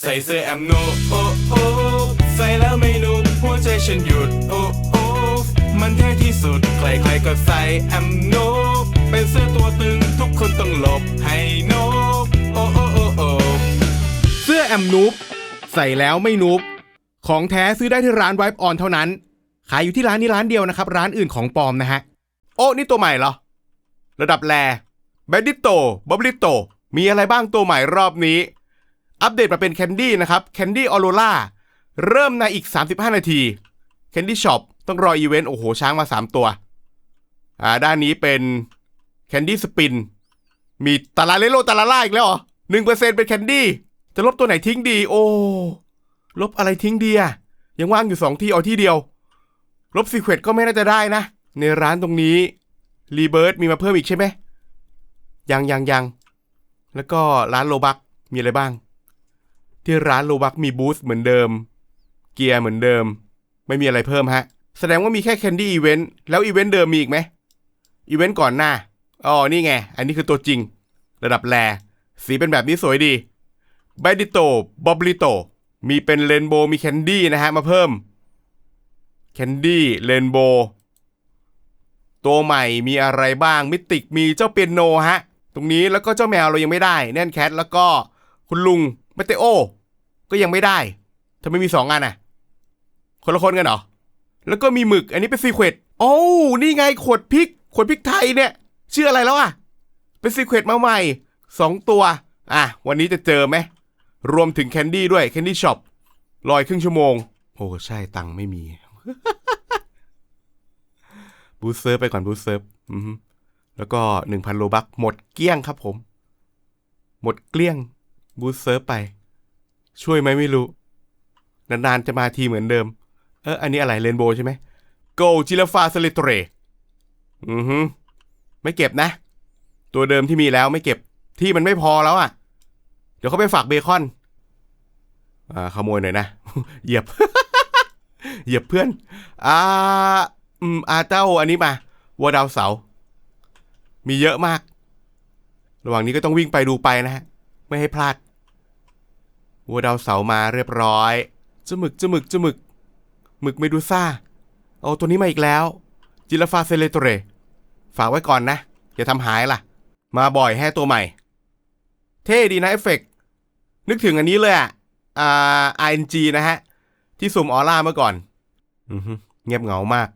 ใส่เสื้อแอมโนโอ้โอใส่แล้วไม่นุ่มหัวใจฉันหยุดโอ้โอมันเท่ที่สุดใครๆก็ใส่แอมโนเป็นเสื้อตัวตึงทุกคนต้องหลบให้โนโอโอ้โอโอเสื้อแอมนูบใส่แล้วไม่นูบของแท้ซื้อได้ที่ร้านไวป์ออนเท่านั้น ขายอยู่ที่ร้านนี้ร้านเดียวนะครับ ร้านอื่นของปลอมนะฮะ โอ้นี่ตัวใหม่เหรอ ระดับแรแบดดิโตบับลิโตมีอะไรบ้างตัวใหม่รอบนี้ อัปเดตมาเป็นแคนดี้นะครับแคนดี้ออโรล่าเริ่มในอีก 35 นาทีแคนดี้ช็อปต้องรออีเวนต์โอ้โหช้างมา 3 ตัว อ่าด้านนี้เป็นแคนดี้สปินมีตาลาเลโลตาลาล่าอีกแล้วเหรอหนึ่งเปอร์เซ็นเป็นแคนดี้จะลบตัวไหนทิ้งดี โอ้ ลบอะไรทิ้งดีอะยังว่างอยู่สองที่เอาที่เดียว ลบซีเควตก็ไม่น่าจะได้นะ ในร้านตรงนี้รีเบิร์ดมีมาเพิ่มอีกใช่ไหมยังยังยังแล้วก็ร้านโลบักมีอะไรบ้าง ที่ร้านโลบักมีบูส์เหมือนเดิม เกียร์เหมือนเดิม ไม่มีอะไรเพิ่มฮะ แสดงว่ามีแค่แคนดี้อีเวนต์แล้วอีเวนต์เดิมมีอีกไหมอีเวนต์ก่อนหน้าอ๋อนี่ไง อันนี้คือตัวจริง ระดับแรสีเป็นแบบนี้สวยดีไบดิโตบอบลิโตมีเป็นเรนโบว์มีแคนดี้นะฮะ มาเพิ่มแคนดี้เรนโบว์ตัวใหม่มีอะไรบ้าง มิติกมีเจ้าเปียโนฮะ ตรงนี้แล้วก็เจ้าแมวเรายังไม่ได้ แน่นแคทแล้วก็คุณลุงเมเตโอ ก็ยังไม่ได้ทำไมมีสองอันอะ คนละคนกันเหรอ แล้วก็มีหมึก อันนี้เป็นซีเควตโอ้นี่ไงขวดพริก ขวดพริกไทยเนี่ย ชื่ออะไรแล้วอะ เป็นซีเควตมาใหม่สองตัว อะ วันนี้จะเจอไหม รวมถึงแคนดี้ด้วย แคนดี้ช็อปรอยครึ่งชั่วโมง โอ้ใช่ตังค์ไม่มี บูสเซิร์ฟไปก่อนบูสเซิร์ฟอือฮึแล้วก็หนึ่งพันโลบักหมดเกลี้ยงครับผม หมดเกลี้ยงบูสเซิร์ฟไป ช่วยไหมไม่รู้ นานๆจะมาทีเหมือนเดิม เออ อันนี้อะไรเรนโบว์ใช่ไหมโกจิลฟาสลิตเรอือฮึไม่เก็บนะ ตัวเดิมที่มีแล้วไม่เก็บที่มันไม่พอแล้วอะ เดี๋ยวเขาไปฝากเบคอน อ่าขโมยหน่อยนะ เหยียบ เหยียบเพื่อน อ่า อืม อาเจ้าอันนี้มาวัวดาวเสา มีเยอะมาก ระหว่างนี้ก็ต้องวิ่งไปดูไปนะฮะ ไม่ให้พลาด วัวดาวเสามาเรียบร้อยจมึกจมึกจมึกหมึกเมดูซ่า เอาตัวนี้มาอีกแล้ว จิลฟาเซเลตเรฝากไว้ก่อนนะ อย่าทำหายล่ะ มาบ่อยแห่ตัวใหม่ เท่ดีนะเอฟเฟกต์นึกถึงอันนี้เลยอะอ่า RNG นะฮะ ที่สุ่มออร่าเมื่อก่อน อือฮึเงียบเหงามาก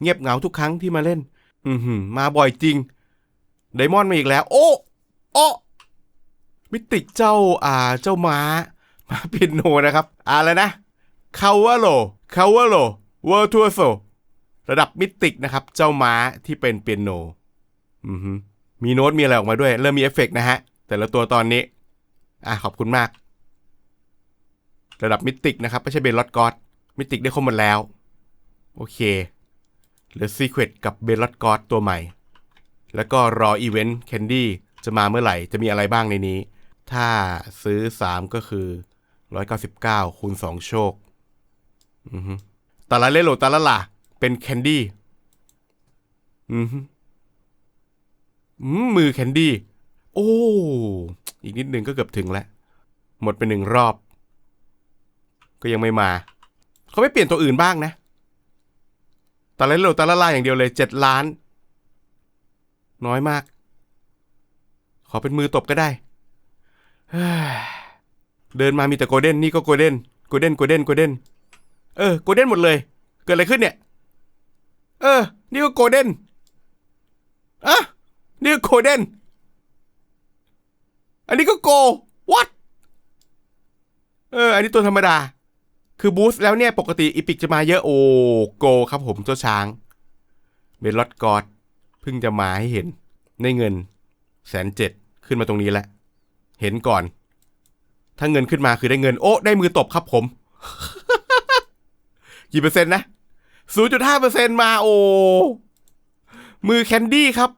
เงียบเหงาทุกครั้งที่มาเล่น อือหือมาบ่อยจริง ไดมอนด์มาอีกแล้ว โอ้ โอ้ มิติกเจ้าอ่าเจ้าม้ามาเปียโนนะครับอะไรนะคาวาโลคาวาโลเวอร์ทัวโซระดับมิติกนะครับ เจ้าม้าที่เป็นเปียโนอือฮึมีโน้ตมีอะไรออกมาด้วย เริ่มมีเอฟเฟกต์นะฮะ แต่ละตัวตอนนี้อะขอบคุณมาก ระดับมิติกนะครับ ไม่ใช่เบลลอดกอดมิติกได้ครบหมดแล้ว โอเคเหลือซีเควตกับเบลลอดกอดตัวใหม่ แล้วก็รออีเวนต์แคนดี้จะมาเมื่อไหร่ จะมีอะไรบ้างในนี้ ถ้าซื้อ3ก็คือ199คูณ2โชคอือฮึตาละเลโลตาละล่ะ เป็นแคนดี้มือแคนดี้ โอ้ อีกนิดนึงก็เกือบถึงแล้ว หมดไปหนึ่งรอบ ก็ยังไม่มา เขาไม่เปลี่ยนตัวอื่นบ้างนะตาละโลตาละล่าอย่างเดียวเลยเจ็ดล้าน น้อยมาก ขอเป็นมือตบก็ได้ เดินมามีแต่โกลเด้นนี่ก็โกลเด้นโกลเด้นโกลเด้นโกลเด้นเออโกลเด้นหมดเลย เกิดอะไรขึ้นเนี่ย เออ นี่ก็โกลเด้นอะนี่ก็โกลเด้นอันนี้ก็โก what เออ อันนี้ตัวธรรมดา คือบูสต์แล้วเนี่ย ปกติอีพิกจะมาเยอะโอ้โกครับผมเจ้าช้างเบลลอดกอดเพิ่งจะมาให้เห็นในเงินแสนเจ็ดขึ้นมาตรงนี้แหล้ว เห็นก่อน ถ้าเงินขึ้นมาคือได้เงิน โอ้ได้มือตบครับผม กี่เปอร์เซ็นต์นะ0.5เปอร์เซ็นต์มาโอ้มือแคนดี้ครับ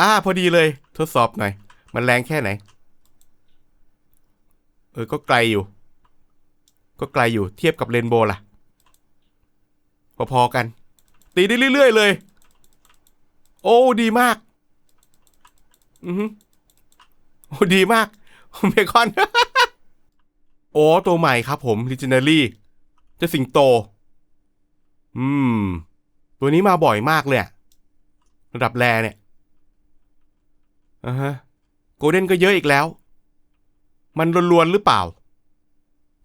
อ่า พอดีเลย ทดสอบหน่อย มันแรงแค่ไหน เออ ก็ไกลอยู่ ก็ไกลอยู่เทียบกับเรนโบว์ล่ะ พอๆกัน ตีได้เรื่อย ๆ เลย โอ้ ดีมาก อือ โอ้ดีมากเบคอน โอ้ตัวใหม่ครับผม Legendary จะสิงโต อืม ตัวนี้มาบ่อยมากเลยระดับแรเนี่ยอ่าฮะโกลเด้นก็เยอะอีกแล้ว มันลวนๆหรือเปล่า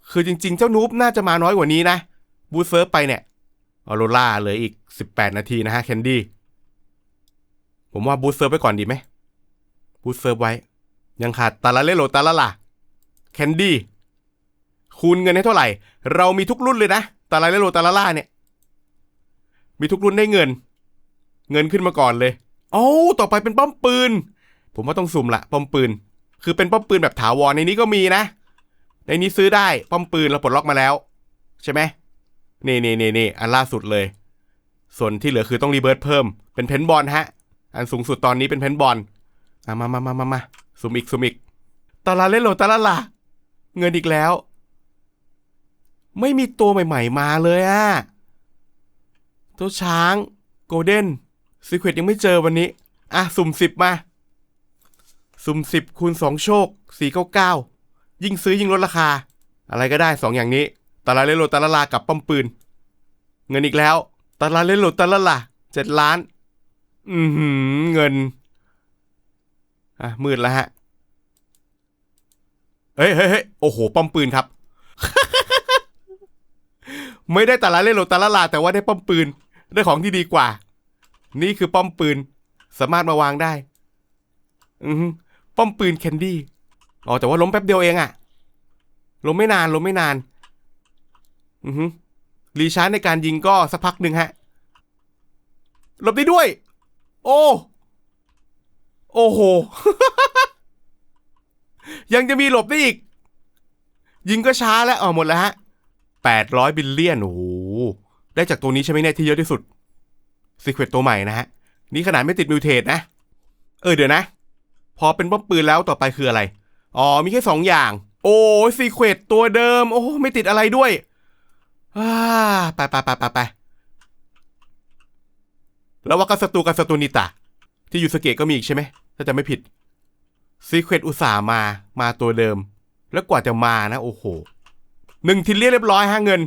คือจริง ๆ เจ้านูบน่าจะมาน้อยกว่านี้นะ บูเซิร์ฟไปเนี่ยออโรล่าเหลืออีก 18 นาทีนะฮะแคนดี้ ผมว่าบูเซิร์ฟไปก่อนดีไหมบูเซิร์ฟไว้ ยังขาดตาละเลโลตาละล่ะแคนดี้คูณเงินให้เท่าไหร่ เรามีทุกรุ่นเลยนะตาลาเลโลตาลาล่าเนี่ย มีทุกรุ่นได้เงิน เงินขึ้นมาก่อนเลยโอ้ต่อไปเป็นป้อมปืน ผมว่าต้องสุ่มละป้อมปืน คือเป็นป้อมปืนแบบถาวรในนี้ก็มีนะ ในนี้ซื้อได้ป้อมปืนเราปลดล็อกมาแล้ว ใช่ไหมนี่นี่นี่นี่อันล่าสุดเลย ส่วนที่เหลือคือต้องรีเบิร์ตเพิ่ม เป็นเพนบอลฮะ อันสูงสุดตอนนี้เป็นเพนบอลมามามามามา สุ่มอีกสุ่มอีกตาลาเล่นโลตาลาล่าเงินอีกแล้ว ไม่มีตัวใหม่ ๆ มาเลยอะตัวช้างโกลเด้นซีเควตยังไม่เจอวันนี้ อะ สุ่มสิบมา สุ่มสิบคูณสองโชคสี่เก้าเก้ายิ่งซื้อยิ่งลดราคา อะไรก็ได้สองอย่างนี้ตาลาเล่นโลตาลาลากับป้อมปืน เงินอีกแล้วตาลาเล่นโลตาลาลาเจ็ดล้าน อือหือเงิน อะมืดแล้วฮะเฮ้ยเฮ้ยเฮ้ยโอ้โหป้อมปืนครับ ไม่ได้แต่ละเล่นโลตาละลาแต่ว่าได้ป้อมปืน ได้ของที่ดีกว่า นี่คือป้อมปืน สามารถมาวางได้ อือฮึป้อมปืนแคนดี้อ๋อแต่ว่าล้มแป๊บเดียวเองอะล้มไม่นานล้มไม่นาน อือฮึรีชาร์จในการยิงก็สักพักหนึ่งฮะหลบได้ด้วย โอ้ โอ้โห ยังจะมีหลบได้อีก ยิงก็ช้าแล้วอ๋อหมดแล้วฮะแปดร้อยบิลเลียน โอ้โห ได้จากตัวนี้ใช่ไหมเนี่ยที่เยอะที่สุดซีเควตตัวใหม่นะฮะ นี่ขนาดไม่ติดมิวเทสนะ เออเดี๋ยวนะ พอเป็นป้อมปืนแล้วต่อไปคืออะไร อ๋อ มีแค่สองอย่าง โอ้ซีเควตตัวเดิม โอ้ไม่ติดอะไรด้วยอ่าไปไปไปไปไปแล้วว่ากับศัตรูกับศัตรูนิตะที่ยูสเกตก็มีอีกใช่ไหม ถ้าจะไม่ผิดซีเควตอุตส่าห์มามาตัวเดิม แล้วกว่าจะมานะ โอ้โหหนึ่งทิลเลียนเรียบร้อยฮะเงิน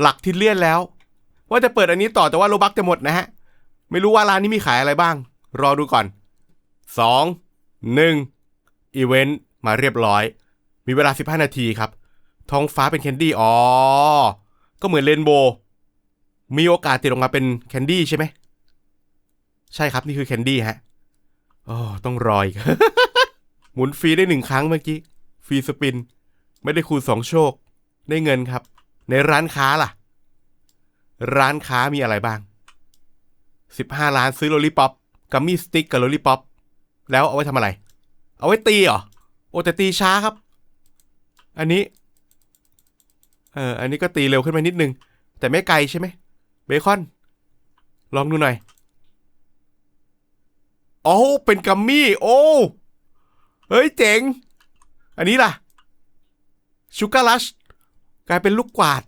หลักทิลเลียนแล้ว ว่าจะเปิดอันนี้ต่อแต่ว่าโลบักจะหมดนะฮะ ไม่รู้ว่าร้านนี้มีขายอะไรบ้าง รอดูก่อนสองหนึ่งอีเวนต์มาเรียบร้อย มีเวลา 15 นาทีครับ ท้องฟ้าเป็นแคนดี้อ๋อ ก็เหมือนเรนโบมีโอกาสติดออกมาเป็นแคนดี้ใช่ไหม ใช่ครับนี่คือแคนดี้ฮะ อ๋อต้องรออีกหมุนฟรีได้หนึ่งครั้งเมื่อกี้ ฟรีสปิน ไม่ได้คูณสองโชค ได้เงินครับ ในร้านค้าล่ะ ร้านค้ามีอะไรบ้าง 15 ล้านซื้อโลลิปอปกัมมี่สติ๊กกับโลลิปอปแล้วเอาไว้ทำอะไร เอาไว้ตีเหรอ โอ้แต่ตีช้าครับ อันนี้ เอออันนี้ก็ตีเร็วขึ้นมานิดนึง แต่ไม่ไกลใช่ไหมเบคอน ลองดูหน่อย โอ้เป็นกัมมี่ โอ้ เฮ้ยเจ๋ง อันนี้ล่ะ ชูการ์ลัชกลายเป็นลูกกวาด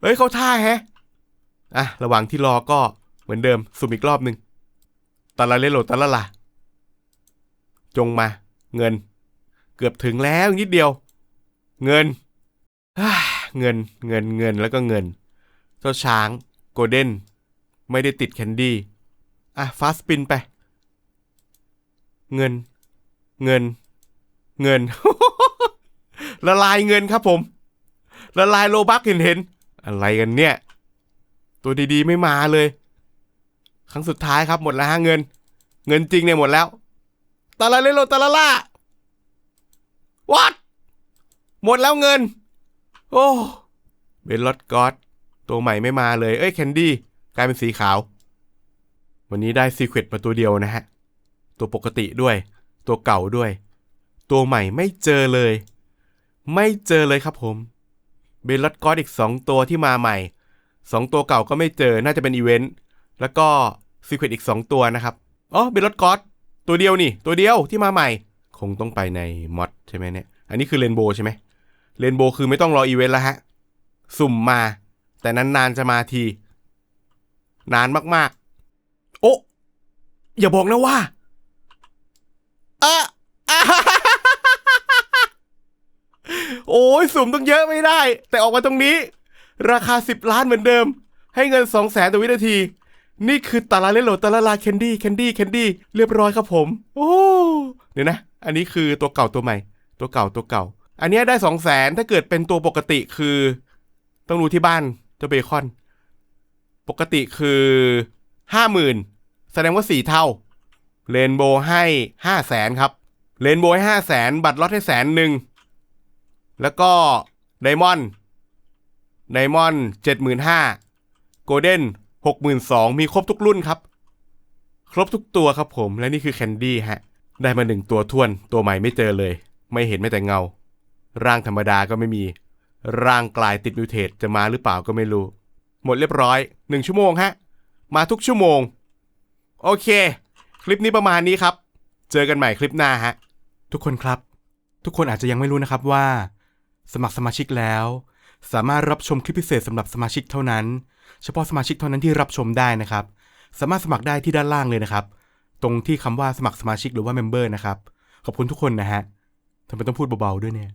เฮ้ยเขาท่าแฮะ อะ ระหว่างที่รอก็เหมือนเดิม สุ่มอีกรอบหนึ่งตาลาเลโลตาลาลาจงมา เงิน เกือบถึงแล้วนิดเดียว เงิน เงิน เงิน เงิน แล้วก็เงิน เจ้าช้าง โกลเด้น ไม่ได้ติดแคนดี้ อะ ฟาสปินไป เงิน เงิน เงิน ละลายเงินครับผม ละลายโลบักเห็นเห็น อะไรกันเนี่ย ตัวดีๆไม่มาเลย ครั้งสุดท้ายครับหมดแล้วฮะเงิน เงินจริงเนี่ยหมดแล้วตาลาเลโลตาลาล่าวัดหมดแล้วเงิน โอ้ เบลลอดกอดตัวใหม่ไม่มาเลย เอ้ยแคนดี้กลายเป็นสีขาว วันนี้ได้ซีเควตมาตัวเดียวนะฮะ ตัวปกติด้วย ตัวเก่าด้วย ตัวใหม่ไม่เจอเลย ไม่เจอเลยครับผมเบลลอดกอดอีก 2 ตัวที่มาใหม่ 2 ตัวเก่าก็ไม่เจอน่าจะเป็นอีเวนต์แล้วก็ซีเควตอีก 2 ตัวนะครับอ๋อเบลลอดกอดตัวเดียวนี่ ตัวเดียวที่มาใหม่ คงต้องไปในมอดใช่ไหมเนี่ย อันนี้คือเรนโบว์ใช่ไหมเรนโบว์คือไม่ต้องรออีเวนต์แล้วฮะ สุ่มมา แต่นานๆจะมาที นานมากๆ โอ้อย่าบอกนะว่า ออโอ้ยสุ่มต้องเยอะไม่ได้ แต่ออกมาตรงนี้ ราคา 10 ล้านเหมือนเดิม ให้เงิน 2 0 0แสนต่อวินาที นี่คือตาลาเลโลตาลาลาแคนดี้แคนดี้แคนดี้เรียบร้อยครับผม โอ้เดี๋ยวนะ อันนี้คือตัวเก่าตัวใหม่ ตัวเก่าตัวเก่า อันนี้ได้ 2 0 0แสนถ้าเกิดเป็นตัวปกติคือ ต้องดูที่บ้านเจ้าเบคอน ปกติคือห้าหมื่นแสดงว่าสี่เท่า เรนโบว์ให้ห้าแสนครับเรนโบว์ให้ห้าแสนบัตรลดให้แสนหนึ่งแล้วก็ไดมอนด์ไดมอนด์เจ็ดหมื่นห้าโกลเด้นหกหมื่นสองมีครบทุกรุ่นครับ ครบทุกตัวครับผมและนี่คือแคนดี้ฮะ ได้มาหนึ่งตัวท้วน ตัวใหม่ไม่เจอเลย ไม่เห็นไม่แต่เงา ร่างธรรมดาก็ไม่มี ร่างกลายติดมิวเทตจะมาหรือเปล่าก็ไม่รู้ หมดเรียบร้อยหนึ่งชั่วโมงฮะ มาทุกชั่วโมง โอเค คลิปนี้ประมาณนี้ครับ เจอกันใหม่คลิปหน้าฮะ ทุกคนครับ ทุกคนอาจจะยังไม่รู้นะครับว่า สมัครสมาชิกแล้ว สามารถรับชมคลิปพิเศษสำหรับสมาชิกเท่านั้น เฉพาะสมาชิกเท่านั้นที่รับชมได้นะครับ สามารถสมัครได้ที่ด้านล่างเลยนะครับ ตรงที่คำว่าสมัครสมาชิกหรือว่าเมมเบอร์นะครับ ขอบคุณทุกคนนะฮะทำไมต้องพูดเบาๆด้วยเนี่ย